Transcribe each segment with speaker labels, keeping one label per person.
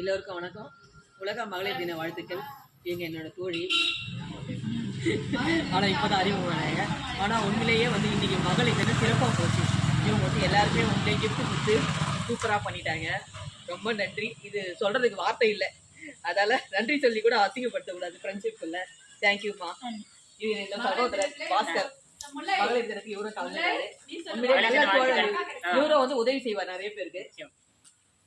Speaker 1: எல்லோருக்கும் வணக்கம். உலக மகளிர் தின வாழ்த்துக்கள். இவங்க என்னோட தோழி. ஆனால் இப்போ தான் அறிமுகமானாங்க ஆனால் உண்மையிலேயே வந்து இன்னைக்கு மகளிர் தினம் சிறப்பாக போச்சு. இவங்க வந்து எல்லாருமே உண்மையிலே கிஃப்ட் கொடுத்து சூப்பராக பண்ணிட்டாங்க. ரொம்ப நன்றி. இது சொல்கிறதுக்கு வார்த்தை இல்லை. அதால நன்றி சொல்லி கூட அசிங்கப்படுத்தக்கூடாது ஃப்ரெண்ட்ஷிப் இல்லை தேங்க்யூம்மா இது இந்த சகோதரர் பாஸ்கர். மகளிர் தினத்துக்கு இவரும் தோழர். இவரும் வந்து உதவி செய்வார் நிறைய பேருக்கு.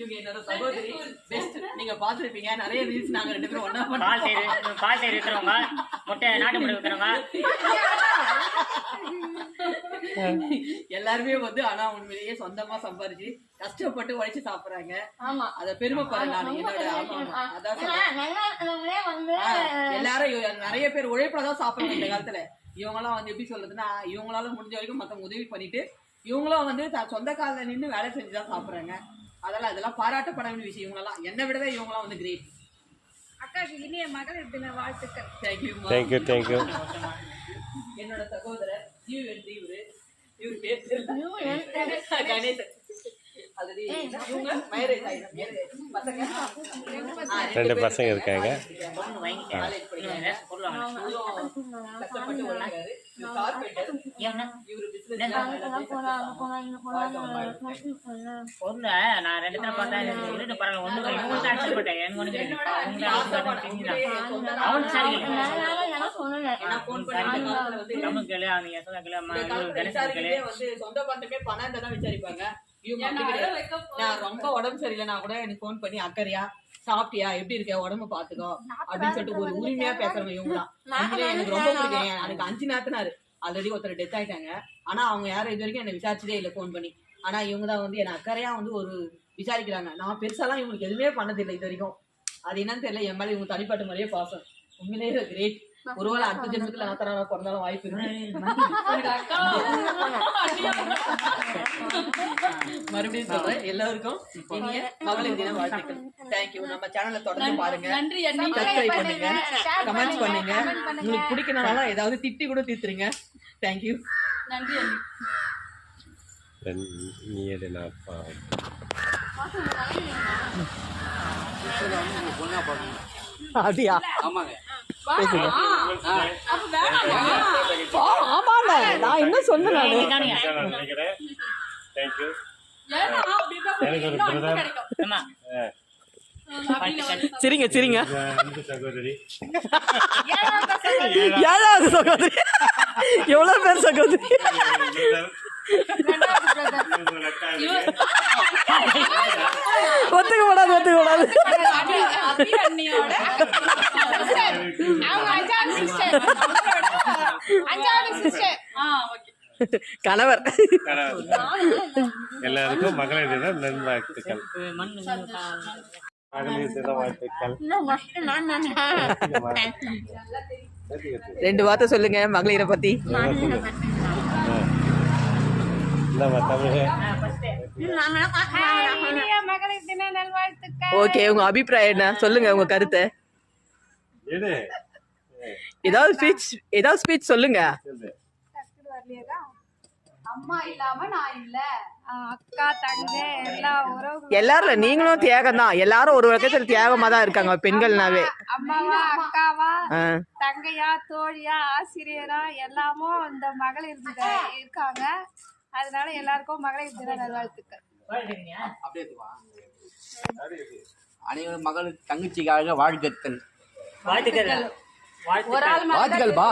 Speaker 1: இவங்க என்னோட சகோதரி. பெஸ்ட் நீங்க பாத்துருப்பீங்க நிறைய ரீல்ஸ் நாங்க ரெண்டு பேரும் ஒண்ணா
Speaker 2: பால்
Speaker 1: பண்ணோம்
Speaker 2: தயிர் பால் தயிர் விற்கிறவங்க முட்டை நாட்டு முட்டை விற்கிறவங்க
Speaker 1: எல்லாருமே வந்து ஆனா உண்மையிலேயே சொந்தமா சம்பாரிச்சு கஷ்டப்பட்டு உழைச்சு சாப்பிடுறாங்க.
Speaker 3: ஆமா.
Speaker 1: அத பெருமைப்படுறேன் நான். என்னோட அதான் எல்லாரும் நிறைய பேர் உழைப்புல தான் சாப்பிடுறாங்க இந்த காலத்துல. இவங்கெல்லாம் வந்து எப்படி சொல்றதுன்னா இவங்களால முடிஞ்ச வரைக்கும் மத்தவங்க உதவி பண்ணிட்டு இவங்களும் வந்து சொந்த காலில் நின்று வேலை செஞ்சு தான் சாப்பிடுறாங்க. அதெல்லாம் இதெல்லாம் பாராட்டப்பட வேண்டிய விஷயம். இவங்களெல்லாம் என்னை விடவே இவங்களாம் வந்து கிரேட்
Speaker 4: அக்காக்கு இனிய மகளிர் தின வாழ்த்துக்கள்.
Speaker 1: தேங்க்யூ
Speaker 5: தேங்க்யூ தேங்க்யூ
Speaker 1: என்னோட சகோதரர் ஜீவ் வெற்றி இவரு. இவரு பேர் தெரியல. கணேசன்.
Speaker 5: ரெண்டு பசங்க. இருக்காங்க.
Speaker 2: நான் ரெண்டு தடவை பார்த்தா இருந்து பரவாயில்ல ஒண்ணு போட்டேன் ஒண்ணு சரி.
Speaker 1: நான் சொந்த பந்தமே பணம் தான் விசாரிப்பாங்க. நான் ரொம்ப உடம்பு சரியில்லைனா கூட எனக்கு ஃபோன் பண்ணி அக்கறையா சாப்பிட்டியா? எப்படி இருக்க உடம்பு பாத்துக்கோ அப்படின்னு சொல்லிட்டு ஒரு உரிமையா பேசுறவங்க இவங்க தான் உண்மையிலே எனக்கு ரொம்ப பிடிக்கும். எனக்கு அஞ்சு நாத்தனாரு. ஆல்ரெடி ஒருத்தர் டெத் ஆயிட்டாங்க. ஆனா அவங்க யாரும் இது வரைக்கும் என்ன விசாரிச்சதே இல்லை ஃபோன் பண்ணி. ஆனா இவங்க தான் வந்து என்ன அக்கறையா வந்து ஒரு விசாரிக்கிறாங்க. நான் பெருசாலாம் இவங்களுக்கு எதுவுமே பண்ணதில்லை இது வரைக்கும். அது என்னன்னு தெரியல. என் மேல இவங்க தனிப்பட்ட முறையே பாசம். உண்மையிலேயே கிரேட் ஒருவேளை அடுத்த ஜென்மத்துல நாத்தனாரா பிறந்தாலும் வாய்ப்பு இருக்கு. மறுபடியும் சொல்றேன் எல்லாருக்கும் இனிய மகளிர் தின வாழ்த்துக்கள். தேங்க்யூ நம்ம சேனலை தொடர்ந்து பாருங்க. சப்ஸ்கிரைப் பண்ணுங்க. கமெண்ட்ஸ் பண்ணுங்க. உங்களுக்கு பிடிக்கணும்னாலும் ஏதாவது திட்டி கூட தீர்த்துருங்க தேங்க்யூ
Speaker 4: நன்றி
Speaker 5: நீ நான் பா-
Speaker 1: அப்படியா
Speaker 6: ஆமாங்க.
Speaker 1: ஆமாண்ண நான் என்ன
Speaker 4: வந்து
Speaker 1: சரிங்க சரிங்க. ஏழாவது சகோதரி. எவ்வளவு பேர் சகோதரி? கணவர்.
Speaker 5: எல்லாருக்கும் மகளிர் தின நல்வாழ்த்துக்கள்.
Speaker 2: மண்ணு
Speaker 5: மகளிர் தின வாழ்த்துக்கள்.
Speaker 1: ரெண்டு வார்த்தை சொல்லுங்க மகளிரை பத்தி. ஓகே உங்க அபிப்பிராயம் என்ன? சொல்லுங்க உங்க கருத்தை. ஏதாவது ஸ்பீச் ஏதாவது ஸ்பீச் சொல்லுங்க.
Speaker 5: சொல்லு.
Speaker 4: அம்மா இல்லாம நான் இல்ல. அக்கா தங்க எல்லா உறவு
Speaker 1: எல்லாரும் நீங்களும் தியாகம் தான் எல்லாரும் ஒரு வழக்கத்துல தியாகமா தான் இருக்காங்க பெண்கள்னாவே.
Speaker 4: அம்மாவா அக்காவா. தங்கையா தோழியா ஆசிரியரா எல்லாமும் இந்த மகளிர் தின இருக்காங்க. அதனால எல்லாருக்கும் மகளிர் தின நல்வாழ்த்துக்கள்.
Speaker 6: அனைவரும் மகள் தங்கச்சிக்காக
Speaker 2: வாழ்த்துக்கள். வாழ்த்துக்கள்.
Speaker 6: வாழ்த்துக்கள் பா.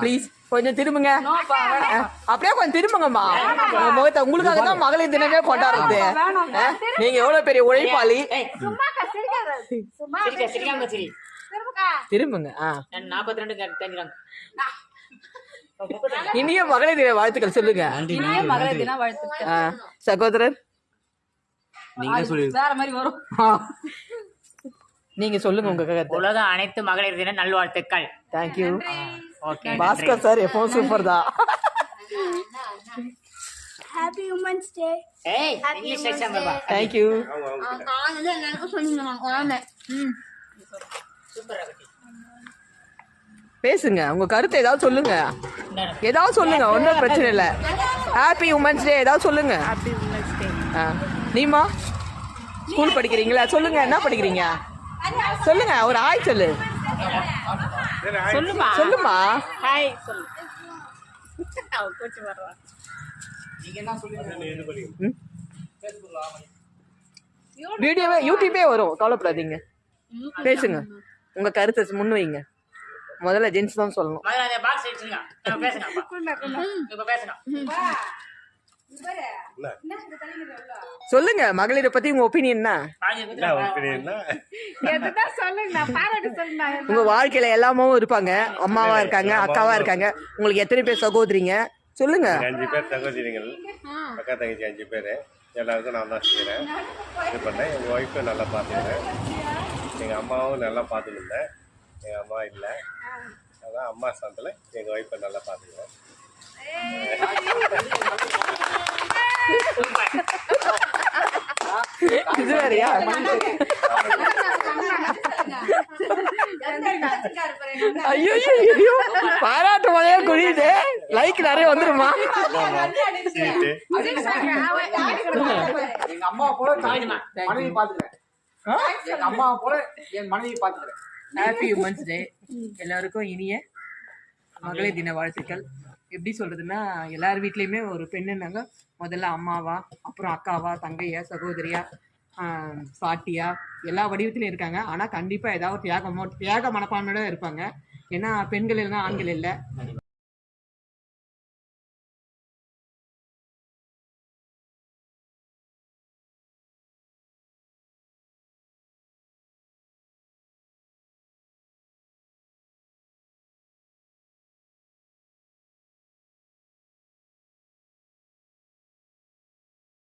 Speaker 1: ப்ளீஸ் கொஞ்சம் திரும்புங்க. அப்படியே கொஞ்சம் திரும்புங்கம்மா. உங்க முகத்தை உங்களுக்காக தான் மகளிர் தினமே கொண்டாடுறது. நீங்க எவ்வளவு பெரிய உழைப்பாளி? திரும்புங்க.
Speaker 2: நாற்பத்தி ரெண்டு
Speaker 1: இனிய மகளிர் தின வாழ்த்துக்கள் சொல்லுங்க. சகோதரர்?
Speaker 6: நீங்க
Speaker 1: சொல்லுங்க உங்க
Speaker 2: உலக அனைத்து மகளிர் தின நல்வாழ்த்துக்கள்.
Speaker 1: Thank you
Speaker 2: okay
Speaker 1: Bhaskar sir எப்பவும் சூப்பர் தான்
Speaker 4: ஹாப்பி உமன்ஸ் டே
Speaker 2: ஏய் இங்கிலீஷ் எக்ஸாம் பாப்பா
Speaker 5: அவங்க அவங்க
Speaker 3: காலையில எல்லாருக்கும் சொல்லிருந்தேன் நான் குழந்தை. ம்.
Speaker 2: சூப்பரா கட்டி
Speaker 1: பேசுங்க உங்க கருத்தை ஏதாவது சொல்லுங்க. ஏதாவது சொல்லுங்க ஒன்றும் பிரச்சனை இல்லை. ஹாப்பி உமன்ஸ் டே ஏதாவது சொல்லுங்க. ஆ. நீமா ஸ்கூல் படிக்கிறீங்களா? சொல்லுங்க என்ன படிக்கிறீங்க? சொல்லுங்க ஒரு ஆய் சொல்லு.
Speaker 2: சொல்லுமா?
Speaker 1: சொல்லுமா?
Speaker 2: ஹாய் சொல்லு. கூச்சு வர்றா
Speaker 6: நீங்க என்ன சொல்லுங்க
Speaker 1: வீடியோவே யூடியூபே வரும். கவலைப்படாதீங்க. பேசுங்க. உங்க கருத்தை முன் வைங்க. முதல்ல ஜென்ஸ் தான் சொல்லணும். சொல்லுங்க மகளிரை பத்தி உங்க ஒப்பீனியன் உங்க வாழ்க்கையில எல்லாமும் இருப்பாங்க. அம்மாவா இருக்காங்க அக்காவா இருக்காங்க. உங்களுக்கு எத்தனை பேர் சகோதரிங்க? சொல்லுங்க.
Speaker 5: அஞ்சு பேர் சகோதரிகள் அக்கா தங்கச்சி அஞ்சு பேர். எல்லாருக்கும் நான் தான் செய்கிறேன் இது பண்ணேன். எங்கள் ஒய்ஃபை நல்லா பார்த்துக்கிறேன் எங்கள் அம்மாவும் நல்லா பார்த்துருந்தேன் எங்கள் அம்மா இல்லை. அதான் அம்மா ஸ்தானத்தில் எங்கள் ஒய்ஃபை நல்லா பார்த்துக்கிறேன்
Speaker 1: இது வேறயா ஐயோ ஐயோ பாராட்டு மழையா குழியுது லைக் நிறைய வந்துருமா
Speaker 5: சீட்டு
Speaker 6: எங்க அம்மா போல மனைவி பாத்துக்கிறேன் எங்க அம்மா போல என் மனைவி பாத்துக்கிறேன்
Speaker 1: ஹாப்பி உமன்ஸ் டே எல்லாருக்கும் இனிய மகளிர் தின வாழ்த்துக்கள் எப்படி சொல்றதுன்னா எல்லார் வீட்லேயுமே ஒரு பெண்ணுனாங்க முதல்ல அம்மாவா அப்புறம் அக்காவா தங்கையா சகோதரியா பாட்டியா எல்லா வடிவத்திலையும் இருக்காங்க. ஆனா கண்டிப்பா ஏதாவது தியாகமோ தியாக மனப்பான்மையோட இருப்பாங்க. ஏன்னா பெண்கள் இல்லைன்னா ஆண்கள் இல்லை.